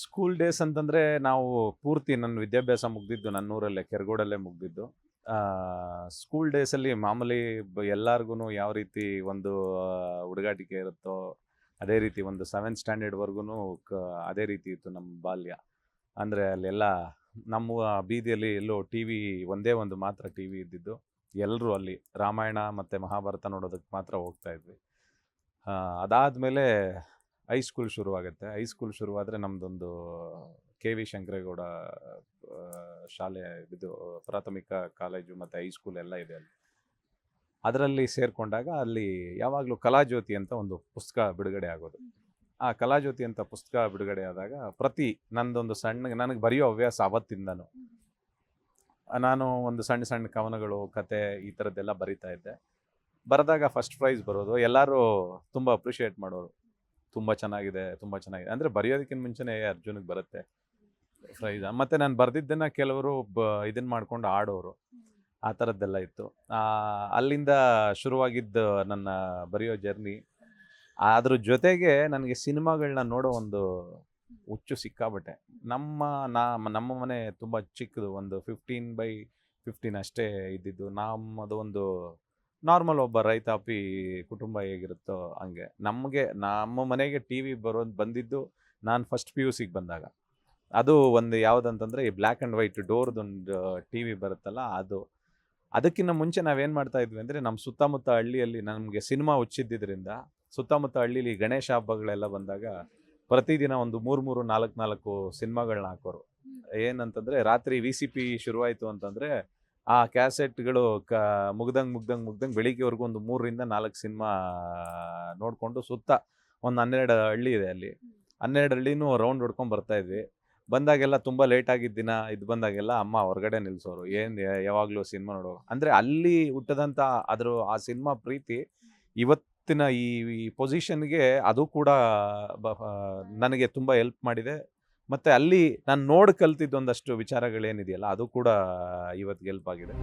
School days ಅಂತಂದರೆ ನಾವು ಪೂರ್ತಿ ನನ್ನ ವಿದ್ಯಾಭ್ಯಾಸ ಮುಗ್ದಿದ್ದು ನನ್ನೂರಲ್ಲೇ, ಕೆರಗೋಡಲ್ಲೇ ಮುಗ್ದಿದ್ದು. ಸ್ಕೂಲ್ ಡೇಸಲ್ಲಿ ಮಾಮೂಲಿ ಎಲ್ಲರಿಗೂ ಯಾವ ರೀತಿ ಒಂದು ಹುಡುಗಾಟಿಕೆ ಇರುತ್ತೋ, ಅದೇ ರೀತಿ ಒಂದು ಸೆವೆಂತ್ ಸ್ಟ್ಯಾಂಡರ್ಡ್ವರೆಗೂ ಕ, ಅದೇ ರೀತಿ ಇತ್ತು ನಮ್ಮ ಬಾಲ್ಯ. ಅಂದರೆ ಅಲ್ಲೆಲ್ಲ ನಮ್ಮ ಬೀದಿಯಲ್ಲಿ ಎಲ್ಲೋ ಟಿ ವಿ ಒಂದೇ ಒಂದು ಮಾತ್ರ ಟಿ ವಿ ಇದ್ದಿದ್ದು. ಎಲ್ಲರೂ ಅಲ್ಲಿ ರಾಮಾಯಣ ಮತ್ತು ಮಹಾಭಾರತ ನೋಡೋದಕ್ಕೆ ಮಾತ್ರ ಹೋಗ್ತಾ ಇದ್ವಿ. ಅದಾದಮೇಲೆ ಹೈಸ್ಕೂಲ್ ಶುರುವಾಗುತ್ತೆ. ಹೈಸ್ಕೂಲ್ ಶುರುವಾದರೆ ನಮ್ಮದೊಂದು ಕೆ ವಿ ಶಂಕರೇಗೌಡ ಶಾಲೆ ಇದು ಪ್ರಾಥಮಿಕ ಕಾಲೇಜು ಮತ್ತು ಹೈಸ್ಕೂಲ್ ಎಲ್ಲ ಇದೆ ಅಲ್ಲಿ. ಅದರಲ್ಲಿ ಸೇರಿಕೊಂಡಾಗ ಅಲ್ಲಿ ಯಾವಾಗಲೂ ಕಲಾಜ್ಯೋತಿ ಅಂತ ಒಂದು ಪುಸ್ತಕ ಬಿಡುಗಡೆ ಆಗೋದು. ಆ ಕಲಾಜ್ಯೋತಿ ಅಂತ ಪುಸ್ತಕ ಬಿಡುಗಡೆ ಆದಾಗ ಪ್ರತಿ ನಂದೊಂದು ಸಣ್ಣ, ನನಗೆ ಬರೆಯೋ ಹವ್ಯಾಸ ಅವತ್ತಿಂದನು. ನಾನು ಒಂದು ಸಣ್ಣ ಸಣ್ಣ ಕವನಗಳು, ಕತೆ ಈ ಥರದ್ದೆಲ್ಲ ಬರಿತಾ ಇದ್ದೆ. ಬರೆದಾಗ ಫಸ್ಟ್ ಪ್ರೈಸ್ ಬರೋದು. ಎಲ್ಲರೂ ತುಂಬ ಅಪ್ರಿಷಿಯೇಟ್ ಮಾಡೋರು. ತುಂಬ ಚೆನ್ನಾಗಿದೆ ತುಂಬ ಚೆನ್ನಾಗಿದೆ. ಅಂದರೆ ಬರೆಯೋದಕ್ಕಿಂತ ಮುಂಚೆನೇ ಅರ್ಜುನಿಗೆ ಬರುತ್ತೆ ಪ್ರೈಸ್ ಮತ್ತು ನಾನು ಬರೆದಿದ್ದನ್ನು ಕೆಲವರು ಬ ಇದನ್ನು ಮಾಡ್ಕೊಂಡು ಆಡೋರು. ಆ ಥರದ್ದೆಲ್ಲ ಇತ್ತು. ಅಲ್ಲಿಂದ ಶುರುವಾಗಿದ್ದ ನನ್ನ ಬರೆಯೋ ಜರ್ನಿ ಅದ್ರ ಜೊತೆಗೆ ನನಗೆ ಸಿನಿಮಾಗಳನ್ನ ನೋಡೋ ಒಂದು ಹುಚ್ಚು ಸಿಕ್ಕಾಬಟ್ಟೆ ನಮ್ಮ, ನಾ, ನಮ್ಮ ಮನೆ ತುಂಬ ಚಿಕ್ಕದು, ಒಂದು ಫಿಫ್ಟೀನ್ ಬೈ ಫಿಫ್ಟೀನ್ ಅಷ್ಟೇ ಇದ್ದಿದ್ದು. ನಮ್ಮದು ಒಂದು ನಾರ್ಮಲ್ ಒಬ್ಬ ರೈತಾಪಿ ಕುಟುಂಬ ಹೇಗಿರುತ್ತೋ ಹಂಗೆ. ನಮಗೆ ನಮ್ಮ ಮನೆಗೆ ಟಿ ವಿ ಬರೋದು ಬಂದಿದ್ದು ನಾನು ಫಸ್ಟ್ ಪಿ ಯು ಸಿಗೆ ಬಂದಾಗ. ಅದು ಒಂದು ಯಾವುದಂತಂದರೆ ಈ ಬ್ಲ್ಯಾಕ್ ಆ್ಯಂಡ್ ವೈಟ್ ಡೋರ್ದೊಂದು ಟಿ ವಿ ಬರುತ್ತಲ್ಲ ಅದು. ಅದಕ್ಕಿಂತ ಮುಂಚೆ ನಾವೇನು ಮಾಡ್ತಾ ಇದ್ವಿ ಅಂದರೆ ನಮ್ಮ ಸುತ್ತಮುತ್ತ ಹಳ್ಳಿಯಲ್ಲಿ ನಮಗೆ ಸಿನಿಮಾ ಹುಚ್ಚಿದ್ದರಿಂದ ಸುತ್ತಮುತ್ತ ಹಳ್ಳಿಲಿ ಗಣೇಶ ಹಬ್ಬಗಳೆಲ್ಲ ಬಂದಾಗ ಪ್ರತಿದಿನ ಒಂದು ಮೂರು ಮೂರು ನಾಲ್ಕು ನಾಲ್ಕು ಸಿನಿಮಾಗಳನ್ನ ಹಾಕೋರು. ಏನಂತಂದರೆ ರಾತ್ರಿ ವಿ ಸಿ ಪಿ ಶುರುವಾಯಿತು ಅಂತಂದರೆ ಆ ಕ್ಯಾಸೆಟ್ಗಳು ಕ ಮುಗ್ದಂಗೆ ಮುಗ್ದಂಗೆ ಮುಗ್ದಂಗೆ ಬೆಳಿಗ್ಗೆವರೆಗೂ ಒಂದು ಮೂರರಿಂದ ನಾಲ್ಕು ಸಿನಿಮಾ ನೋಡಿಕೊಂಡು ಸುತ್ತ ಒಂದು ಹನ್ನೆರಡು ಹಳ್ಳಿ ಇದೆ ಅಲ್ಲಿ. ಹನ್ನೆರಡು ಹಳ್ಳಿನೂ ರೌಂಡ್ ಹೊಡ್ಕೊಂಡು ಬರ್ತಾ ಇದ್ವಿ. ಬಂದಾಗೆಲ್ಲ ತುಂಬ ಲೇಟ್ ಆಗಿದ್ದ ದಿನ ಇದು ಬಂದಾಗೆಲ್ಲ ಅಮ್ಮ ಹೊರಗಡೆ ನಿಲ್ಲಿಸೋರು ಏನು ಯಾವಾಗಲೂ ಸಿನಿಮಾ ನೋಡೋ ಅಂದರೆ ಅಲ್ಲಿ ಹುಟ್ಟದಂಥ ಅದರ ಆ ಸಿನಿಮಾ ಪ್ರೀತಿ ಇವತ್ತಿನ ಈ ಪೊಸಿಷನ್ಗೆ ಅದು ಕೂಡ ನನಗೆ ತುಂಬ ಹೆಲ್ಪ್ ಮಾಡಿದೆ. ಮತ್ತು ಅಲ್ಲಿ ನಾನು ನೋಡಿ ಕಲ್ತಿದ್ದೊಂದಷ್ಟು ವಿಚಾರಗಳೇನಿದೆಯಲ್ಲ ಅದು ಕೂಡ ಇವತ್ತಿಗೆ ಹೆಲ್ಪ್ ಆಗಿದೆ.